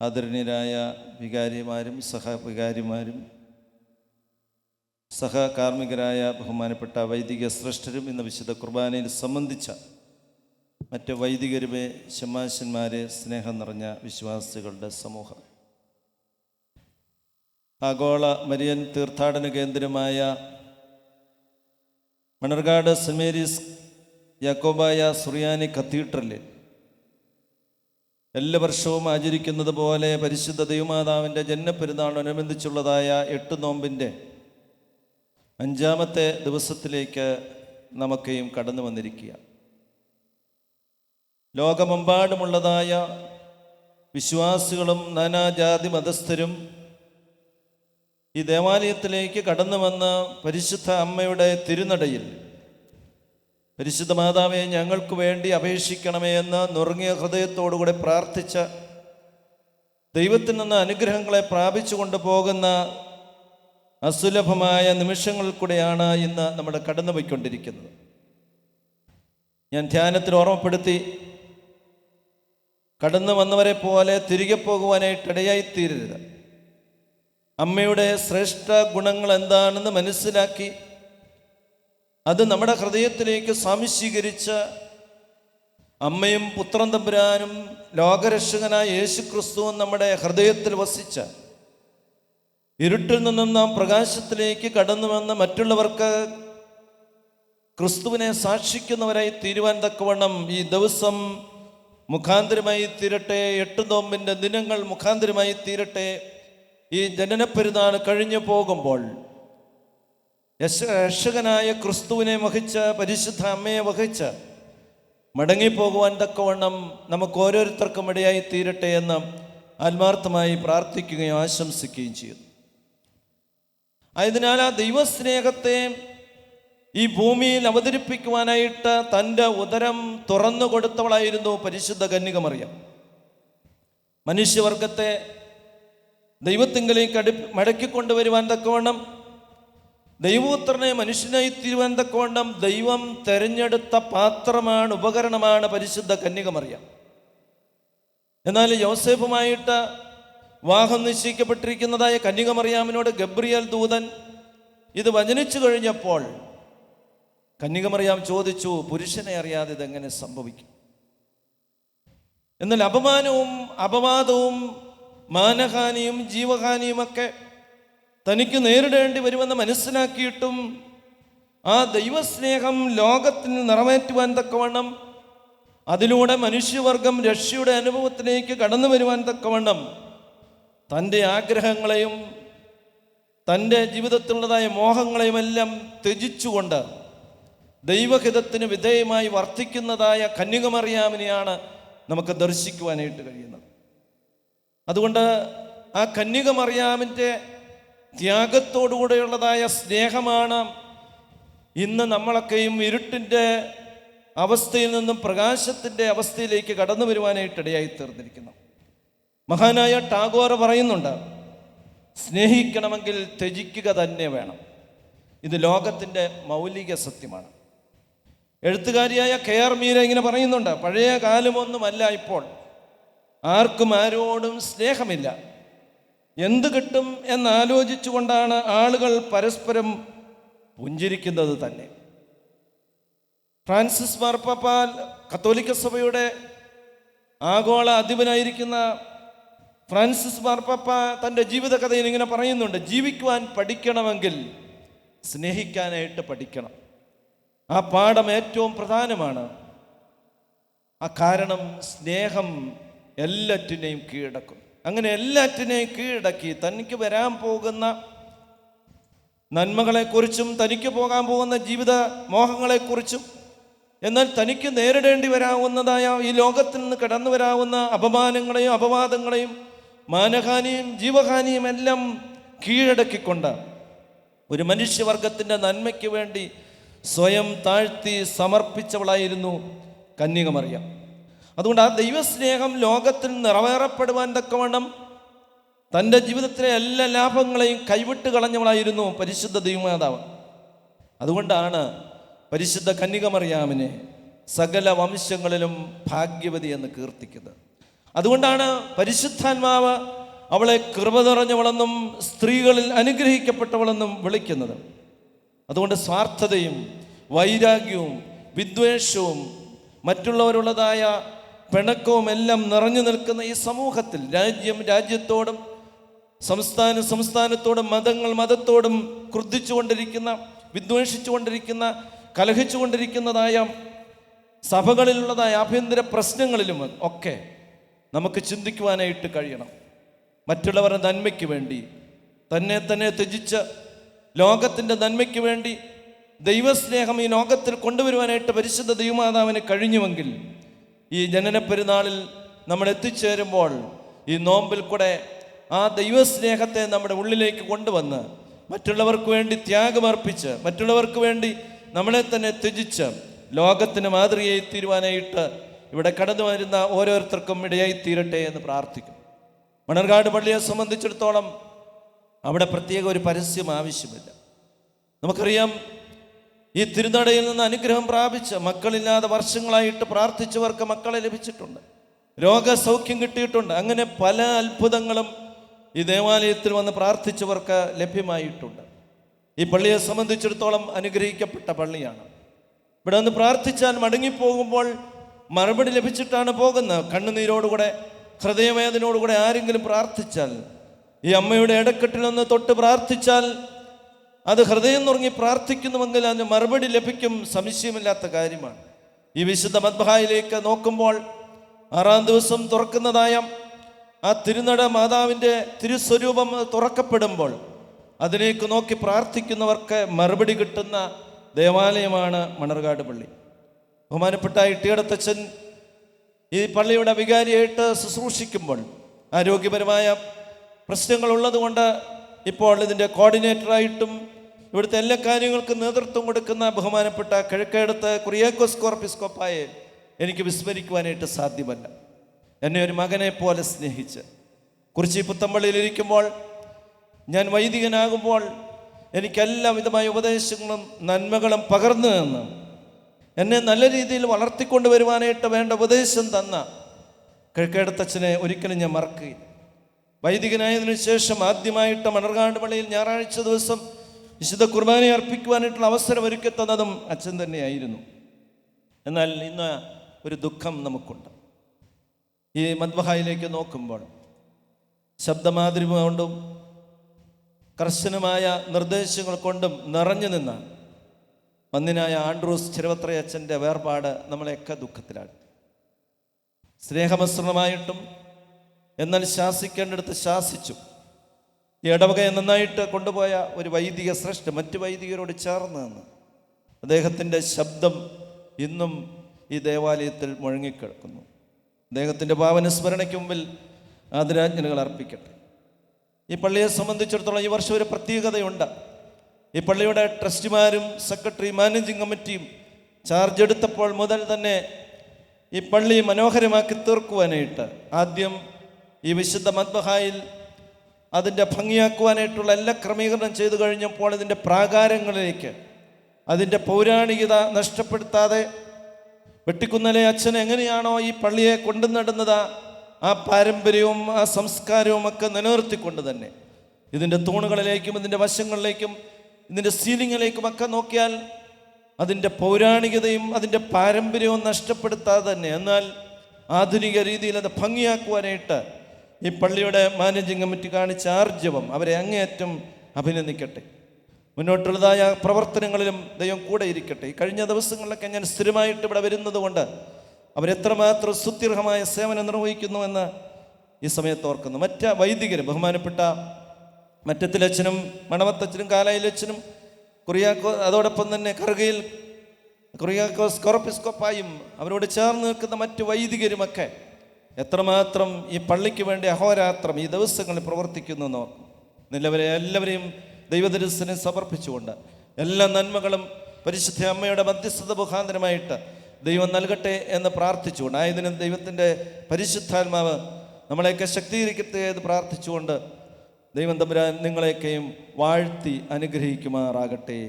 ആദരണീയരായ വികാരിമാരും സഹവികാരിമാരും സഹകാർമ്മികരായ ബഹുമാനപ്പെട്ട വൈദിക ശ്രേഷ്ഠരും ഇന്ന് വിശുദ്ധ കുർബാനയിൽ സംബന്ധിച്ച മറ്റ് വൈദികരുമേ ശമാശന്മാരെ സ്നേഹം നിറഞ്ഞ വിശ്വാസികളുടെ സമൂഹം. ആഗോള മരിയൻ തീർത്ഥാടന കേന്ദ്രമായ മണർകാട് സെന്റ് മേരീസ് യാക്കോബായ സുറിയാനി കത്തീഡ്രലിൽ എല്ലാ വർഷവും ആചരിക്കുന്നത് പോലെ പരിശുദ്ധ ദൈവമാതാവിന്റെ ജന്മപ്പെരുന്നാളനുബന്ധിച്ചുള്ളതായ എട്ട് നോമ്പിന്റെ അഞ്ചാമത്തെ ദിവസത്തിലേക്ക് നമുക്കെയും കടന്നു വന്നിരിക്കുക. ലോകമെമ്പാടുമുള്ളതായ വിശ്വാസികളും നാനാജാതി മതസ്ഥരും ഈ ദേവാലയത്തിലേക്ക് കടന്നു വന്ന പരിശുദ്ധ അമ്മയുടെ തിരുനടയിൽ പരിശുദ്ധ മാതാവെ ഞങ്ങൾക്ക് വേണ്ടി അപേക്ഷിക്കണമേ എന്ന് നുറുങ്ങിയ ഹൃദയത്തോടുകൂടെ പ്രാർത്ഥിച്ച ദൈവത്തിൽ നിന്ന് അനുഗ്രഹങ്ങളെ പ്രാപിച്ചു കൊണ്ടുപോകുന്ന അസുലഭമായ നിമിഷങ്ങളിൽ കൂടെയാണ് ഇന്ന് നമ്മൾ കടന്നുപോയിക്കൊണ്ടിരിക്കുന്നത്. ഞാൻ ധ്യാനത്തിൽ ഓർമ്മപ്പെടുത്തി കടന്നു വന്നവരെ പോലെ തിരികെ പോകുവാനായിട്ട് ഇടയായിത്തീരരുത് അമ്മയുടെ ശ്രേഷ്ഠ ഗുണങ്ങൾ എന്താണെന്ന് മനസ്സിലാക്കി അത് നമ്മുടെ ഹൃദയത്തിലേക്ക് സ്വാംശീകരിച്ച അമ്മയും പുത്രൻ തമ്പുരാനും ലോകരക്ഷകനായ യേശു ക്രിസ്തുവും നമ്മുടെ ഹൃദയത്തിൽ വസിച്ച ഇരുട്ടിൽ നിന്നും നാം പ്രകാശത്തിലേക്ക് കടന്നു വന്ന് മറ്റുള്ളവർക്ക് ക്രിസ്തുവിനെ സാക്ഷിക്കുന്നവരായി തീരുവാൻ തക്കവണ്ണം ഈ ദിവസം മുഖാന്തരമായി തീരട്ടെ എട്ട് നോമ്പിന്റെ ദിനങ്ങൾ മുഖാന്തരമായി തീരട്ടെ ഈ ജനനപ്പെരുന്നാൾ കഴിഞ്ഞു പോകുമ്പോൾ രക്ഷകനായ ക്രിസ്തുവിനെ വഹിച്ച പരിശുദ്ധ അമ്മയെ വഹിച്ച മടങ്ങിപ്പോകുവാൻ തക്കവണ്ണം നമുക്ക് ഓരോരുത്തർക്കും ഇടയായി തീരട്ടെ എന്ന് ആത്മാർത്ഥമായി പ്രാർത്ഥിക്കുകയും ആശംസിക്കുകയും ചെയ്യുന്നു. ആയതിനാൽ ആ ദൈവസ്നേഹത്തെ ഈ ഭൂമിയിൽ അവതരിപ്പിക്കുവാനായിട്ട് തന്റെ ഉദരം തുറന്നു കൊടുത്തവളായിരുന്നു പരിശുദ്ധ കന്യകമറിയാം. മനുഷ്യവർഗത്തെ ദൈവത്തിങ്കലേക്ക് അടു മടക്കിക്കൊണ്ടുവരുവാൻ തക്കവണ്ണം ദൈവപുത്രനെ മനുഷ്യനായി തിരുവനന്തക്കോണ്ടം ദൈവം തെരഞ്ഞെടുത്ത പാത്രമാണ് ഉപകരണമാണ് പരിശുദ്ധ കന്യകമറിയം. എന്നാൽ യോസേഫുമായിട്ട് വാഹം നിശ്ചയിക്കപ്പെട്ടിരിക്കുന്നതായ കന്യകമറിയാമിനോട് ഗബ്രിയൽ ദൂതൻ ഇത് വചനിച്ചു കഴിഞ്ഞപ്പോൾ കന്യകമറിയാം ചോദിച്ചു പുരുഷനെ അറിയാതെ ഇതെങ്ങനെ സംഭവിക്കും? എന്നാൽ അപമാനവും അപവാദവും മാനഹാനിയും ജീവഹാനിയുമൊക്കെ തനിക്ക് നേരിടേണ്ടി വരുമെന്ന് മനസ്സിലാക്കിയിട്ടും ആ ദൈവസ്നേഹം ലോകത്തിൽ നിറവേറ്റുവാൻ തക്കവണ്ണം അതിലൂടെ മനുഷ്യവർഗം രക്ഷയുടെ അനുഭവത്തിലേക്ക് കടന്നു വരുവാൻ തക്കവണ്ണം തന്റെ ആഗ്രഹങ്ങളെയും തന്റെ ജീവിതത്തിലുള്ളതായ മോഹങ്ങളെയുമെല്ലാം ത്യജിച്ചുകൊണ്ട് ദൈവഹിതത്തിന് വിധേയമായി വർദ്ധിക്കുന്നതായ കന്യകമറിയാമിനെയാണ് നമുക്ക് ദർശിക്കുവാനായിട്ട് കഴിയുന്നത്. അതുകൊണ്ട് ആ കന്യകമറിയാമിന്റെ ത്യാഗത്തോടുകൂടെയുള്ളതായ സ്നേഹമാണ് ഇന്ന് നമ്മളൊക്കെയും ഇരുട്ടിന്റെ അവസ്ഥയിൽ നിന്നും പ്രകാശത്തിന്റെ അവസ്ഥയിലേക്ക് കടന്നു വരുവാനായിട്ട് ഇടയായി തീർന്നിരിക്കുന്നു. മഹാനായ ടാഗോർ പറയുന്നുണ്ട് സ്നേഹിക്കണമെങ്കിൽ ത്യജിക്കുക തന്നെ വേണം. ഇത് ലോകത്തിന്റെ മൗലിക സത്യമാണ്. എഴുത്തുകാരിയായ കെ ആർ മീര ഇങ്ങനെ പറയുന്നുണ്ട് പഴയ കാലമൊന്നുമല്ല ഇപ്പോൾ. ആർക്കും ആരോടും സ്നേഹമില്ല. എന്ത് കിട്ടും എന്നാലോചിച്ചുകൊണ്ടാണ് ആളുകൾ പരസ്പരം പുഞ്ചിരിക്കുന്നത് തന്നെ. ഫ്രാൻസിസ് മാർപ്പാപ്പ കത്തോലിക്ക സഭയുടെ ആഗോള അധിപനായിരിക്കുന്ന ഫ്രാൻസിസ് മാർപ്പാപ്പ തന്റെ ജീവിതകഥയിൽ ഇങ്ങനെ പറയുന്നുണ്ട് ജീവിക്കുവാൻ പഠിക്കണമെങ്കിൽ സ്നേഹിക്കാനായിട്ട് പഠിക്കണം. ആ പാഠം ഏറ്റവും പ്രധാനമാണ്. ആ കാരണം സ്നേഹം എല്ലാറ്റിനെയും കീഴടക്കും. അങ്ങനെ എല്ലാറ്റിനെയും കീഴടക്കി തനിക്ക് വരാൻ പോകുന്ന നന്മകളെക്കുറിച്ചും തനിക്ക് പോകാൻ പോകുന്ന ജീവിത മോഹങ്ങളെക്കുറിച്ചും എന്നാൽ തനിക്ക് നേരിടേണ്ടി വരാവുന്നതായ ഈ ലോകത്തിൽ നിന്ന് കടന്നു വരാവുന്ന അപമാനങ്ങളെയും അപവാദങ്ങളെയും മാനഹാനിയും ജീവഹാനിയും എല്ലാം കീഴടക്കിക്കൊണ്ട് ഒരു മനുഷ്യവർഗത്തിന്റെ നന്മയ്ക്ക് വേണ്ടി സ്വയം താഴ്ത്തി സമർപ്പിച്ചവളായിരുന്നു കന്യകമറിയാം. അതുകൊണ്ട് ആ ദൈവസ്നേഹം ലോകത്തിൽ നിറവേറപ്പെടുവാൻ തക്കവണ്ണം തന്റെ ജീവിതത്തിലെ എല്ലാ ലാഭങ്ങളെയും കൈവിട്ട് കളഞ്ഞവളായിരുന്നു പരിശുദ്ധ ദൈവമാതാവ്. അതുകൊണ്ടാണ് പരിശുദ്ധ കന്യകമറിയാമിനെ സകല വംശങ്ങളിലും ഭാഗ്യവതി എന്ന് കീർത്തിക്കുന്നത്. അതുകൊണ്ടാണ് പരിശുദ്ധാത്മാവ് അവളെ കൃപ നിറഞ്ഞവളെന്നും സ്ത്രീകളിൽ അനുഗ്രഹിക്കപ്പെട്ടവളെന്നും വിളിക്കുന്നത്. അതുകൊണ്ട് സ്വാർത്ഥതയും വൈരാഗ്യവും വിദ്വേഷവും മറ്റുള്ളവരുള്ളതായ പിണക്കവും എല്ലാം നിറഞ്ഞു നിൽക്കുന്ന ഈ സമൂഹത്തിൽ രാജ്യം രാജ്യത്തോടും സംസ്ഥാന സംസ്ഥാനത്തോടും മതങ്ങൾ മതത്തോടും ക്രുദ്ധിച്ചുകൊണ്ടിരിക്കുന്ന വിദ്വേഷിച്ചുകൊണ്ടിരിക്കുന്ന കലഹിച്ചുകൊണ്ടിരിക്കുന്നതായ സഭകളിലുള്ളതായ ആഭ്യന്തര പ്രശ്നങ്ങളിലും ഒക്കെ നമുക്ക് ചിന്തിക്കുവാനായിട്ട് കഴിയണം. മറ്റുള്ളവരുടെ നന്മയ്ക്ക് വേണ്ടി തന്നെ തന്നെ ത്യജിച്ച് ലോകത്തിന്റെ നന്മയ്ക്ക് വേണ്ടി ദൈവസ്നേഹം ഈ ലോകത്തിൽ കൊണ്ടുവരുവാനായിട്ട് പരിശുദ്ധ ദൈവമാതാവിന് കഴിഞ്ഞുവെങ്കിൽ ഈ ജനന പെരുന്നാളിൽ നമ്മൾ എത്തിച്ചേരുമ്പോൾ ഈ നോമ്പിൽ കൂടെ ആ ദൈവസ്നേഹത്തെ നമ്മുടെ ഉള്ളിലേക്ക് കൊണ്ടുവന്ന് മറ്റുള്ളവർക്ക് വേണ്ടി ത്യാഗമർപ്പിച്ച് മറ്റുള്ളവർക്ക് വേണ്ടി നമ്മളെ തന്നെ ത്യജിച്ച് ലോകത്തിന് മാതൃകയായി തീരുവാനായിട്ട് ഇവിടെ കടന്നു വരുന്ന ഓരോരുത്തർക്കും ഇടയായി തീരട്ടെ എന്ന് പ്രാർത്ഥിക്കും. മണർകാട് പള്ളിയെ സംബന്ധിച്ചിടത്തോളം അവിടെ പ്രത്യേക ഒരു പരസ്യം ആവശ്യമില്ല. നമുക്കറിയാം ഈ തിരുനടയിൽ നിന്ന് അനുഗ്രഹം പ്രാപിച്ച മക്കളില്ലാതെ വർഷങ്ങളായിട്ട് പ്രാർത്ഥിച്ചവർക്ക് മക്കളെ ലഭിച്ചിട്ടുണ്ട്. രോഗസൗഖ്യം കിട്ടിയിട്ടുണ്ട്. അങ്ങനെ പല അത്ഭുതങ്ങളും ഈ ദേവാലയത്തിൽ വന്ന് പ്രാർത്ഥിച്ചവർക്ക് ലഭ്യമായിട്ടുണ്ട്. ഈ പള്ളിയെ സംബന്ധിച്ചിടത്തോളം അനുഗ്രഹിക്കപ്പെട്ട പള്ളിയാണ്. ഇവിടെ ഒന്ന് പ്രാർത്ഥിച്ചാൽ മടങ്ങിപ്പോകുമ്പോൾ മറുപടി ലഭിച്ചിട്ടാണ് പോകുന്നത്. കണ്ണുനീരോടുകൂടെ ഹൃദയവേദനയോടുകൂടെ ആരെങ്കിലും പ്രാർത്ഥിച്ചാൽ ഈ അമ്മയുടെ ഇടക്കെട്ടിൽ ഒന്ന് തൊട്ട് പ്രാർത്ഥിച്ചാൽ അത് ഹൃദയം നുറങ്ങി പ്രാർത്ഥിക്കുന്നുവെങ്കിൽ അതിന് മറുപടി ലഭിക്കും സംശയമില്ലാത്ത കാര്യമാണ്. ഈ വിശുദ്ധ മദ്ബഹായിലേക്ക് നോക്കുമ്പോൾ ആറാം ദിവസം തുറക്കുന്നതായ ആ തിരുനട മാതാവിന്റെ തിരുസ്വരൂപം തുറക്കപ്പെടുമ്പോൾ അതിലേക്ക് നോക്കി പ്രാർത്ഥിക്കുന്നവർക്ക് മറുപടി കിട്ടുന്ന ദേവാലയമാണ് മണർകാട് പള്ളി. ബഹുമാനപ്പെട്ട ഇട്ടിയടത്തച്ഛൻ ഈ പള്ളിയുടെ വികാരിയായിട്ട് ശുശ്രൂഷിക്കുമ്പോൾ ആരോഗ്യപരമായ പ്രശ്നങ്ങൾ ഉള്ളതുകൊണ്ട് ഇപ്പോൾ ഇതിന്റെ കോർഡിനേറ്ററായിട്ടും ഇവിടുത്തെ എല്ലാ കാര്യങ്ങൾക്കും നേതൃത്വം കൊടുക്കുന്ന ബഹുമാനപ്പെട്ട കിഴക്കേടത്ത് കുറിയാക്കോസ് കോർപ്പിസ്കോപ്പായെ എനിക്ക് വിസ്മരിക്കുവാനായിട്ട് സാധ്യമല്ല. എന്നെ ഒരു മകനെ പോലെ സ്നേഹിച്ച്. കുറിച്ചി പുത്തമ്പള്ളിയിലിരിക്കുമ്പോൾ ഞാൻ വൈദികനാകുമ്പോൾ എനിക്കെല്ലാ വിധമായ ഉപദേശങ്ങളും നന്മകളും പകർന്നു തന്ന്. എന്നെ നല്ല രീതിയിൽ വളർത്തിക്കൊണ്ട് വരുവാനായിട്ട് വേണ്ട ഉപദേശം തന്ന കിഴക്കേടത്തച്ഛനെ ഒരിക്കലും ഞാൻ മറക്കുകയില്ല. വൈദികനായതിനു ശേഷം ആദ്യമായിട്ട് മണർകാട് പള്ളിയിൽ ഞായറാഴ്ച ദിവസം വിശുദ്ധ കുർബാനയെ അർപ്പിക്കുവാനായിട്ടുള്ള അവസരം ഒരുക്കി തന്നതും അച്ഛൻ തന്നെയായിരുന്നു. എന്നാൽ ഇന്ന് ഒരു ദുഃഖം നമുക്കുണ്ട്. ഈ മദ്ബഹായിലേക്ക് നോക്കുമ്പോൾ ശബ്ദമാതിരി കൊണ്ടും കർശനമായ നിർദ്ദേശങ്ങൾ കൊണ്ടും നിറഞ്ഞു നിന്ന മന്ദിനായ ആൻഡ്രൂസ് ചിരവത്രയച്ഛന്റെ വേർപാട് നമ്മളെയൊക്കെ ദുഃഖത്തിലാണ്. സ്നേഹമസൃണമായിട്ടും എന്നാൽ ശാസിക്കേണ്ടടുത്ത് ശാസിച്ചു ഈ ഇടവകയെ നന്നായിട്ട് കൊണ്ടുപോയ ഒരു വൈദിക ശ്രേഷ്ഠ മറ്റ് വൈദികരോട് ചേർന്ന് നിന്ന് അദ്ദേഹത്തിന്റെ ശബ്ദം ഇന്നും ഈ ദേവാലയത്തിൽ മുഴങ്ങിക്കിടക്കുന്നു. അദ്ദേഹത്തിന്റെ ഭാവനസ്മരണയ്ക്ക് മുമ്പിൽ ആദരാജ്ഞനകൾ അർപ്പിക്കട്ടെ. ഈ പള്ളിയെ സംബന്ധിച്ചിടത്തോളം ഈ വർഷം ഒരു പ്രത്യേകതയുണ്ട്. ഈ പള്ളിയുടെ ട്രസ്റ്റിമാരും സെക്രട്ടറി മാനേജിംഗ് കമ്മിറ്റിയും ചാർജ് എടുത്തപ്പോൾ മുതൽ തന്നെ ഈ പള്ളി മനോഹരമാക്കി തീർക്കുവാനായിട്ട് ആദ്യം ഈ വിശുദ്ധ മദ്ബഹായിൽ അതിന്റെ ഭംഗിയാക്കുവാനായിട്ടുള്ള എല്ലാ ക്രമീകരണം ചെയ്തു കഴിഞ്ഞപ്പോൾ ഇതിന്റെ പ്രാകാരങ്ങളിലേക്ക് അതിന്റെ പൗരാണികത നഷ്ടപ്പെടുത്താതെ വെട്ടിക്കുന്നലെ അച്ഛൻ എങ്ങനെയാണോ ഈ പള്ളിയെ കൊണ്ടു നടന്നത് ആ പാരമ്പര്യവും ആ സംസ്കാരവും ഒക്കെ നിലനിർത്തിക്കൊണ്ട് തന്നെ. ഇതിന്റെ തൂണുകളിലേക്കും ഇതിന്റെ വശങ്ങളിലേക്കും ഇതിന്റെ സീലിങ്ങിലേക്കും ഒക്കെ നോക്കിയാൽ അതിന്റെ പൗരാണികതയും അതിന്റെ പാരമ്പര്യവും നഷ്ടപ്പെടുത്താതെ തന്നെ. എന്നാൽ ആധുനിക രീതിയിൽ അത് ഭംഗിയാക്കുവാനായിട്ട് ഈ പള്ളിയുടെ മാനേജിംഗ് കമ്മിറ്റി കാണിച്ച ആർജവം അവരെ അങ്ങേയറ്റം അഭിനന്ദിക്കട്ടെ. മുന്നോട്ടുള്ളതായ പ്രവർത്തനങ്ങളിലും ദൈവം കൂടെ ഇരിക്കട്ടെ. കഴിഞ്ഞ ദിവസങ്ങളിലൊക്കെ ഞാൻ സ്ഥിരമായിട്ട് ഇവിടെ വരുന്നത് കൊണ്ട് അവരെത്രമാത്രം സുത്യർഹമായ സേവനം നിർവഹിക്കുന്നു എന്ന് ഈ സമയത്ത് ഓർക്കുന്നു. മറ്റ് വൈദികർ ബഹുമാനപ്പെട്ട മറ്റത്തിലച്ഛനും മണവത്തച്ഛനും കാലായിലച്ഛനും കുറിയാക്കോ അതോടൊപ്പം തന്നെ കറുകയിൽ കുറിയാക്കോസ് കൊറപ്പിസ്കോപ്പായും അവരോട് ചേർന്ന് നിൽക്കുന്ന മറ്റ് വൈദികരുമൊക്കെ എത്രമാത്രം ഈ പള്ളിക്ക് വേണ്ടി അഹോരാത്രം ഈ ദിവസങ്ങളിൽ പ്രവർത്തിക്കുന്നു നിലവരെ എല്ലാവരെയും ദൈവദരിസനെ സമർപ്പിച്ചുകൊണ്ട് എല്ലാ നന്മകളും പരിശുദ്ധ അമ്മയുടെ മധ്യസ്ഥത മുഖാന്തരമായിട്ട് ദൈവം നൽകട്ടെ എന്ന് പ്രാർത്ഥിച്ചുകൊണ്ട് ആയതിനും ദൈവത്തിന്റെ പരിശുദ്ധാത്മാവ് നമ്മളെയൊക്കെ ശക്തീകരിക്കട്ടെ എന്ന് പ്രാർത്ഥിച്ചുകൊണ്ട് ദൈവം തമ്പുരാൻ നിങ്ങളെയൊക്കെയും വാഴ്ത്തി അനുഗ്രഹിക്കുമാറാകട്ടെ.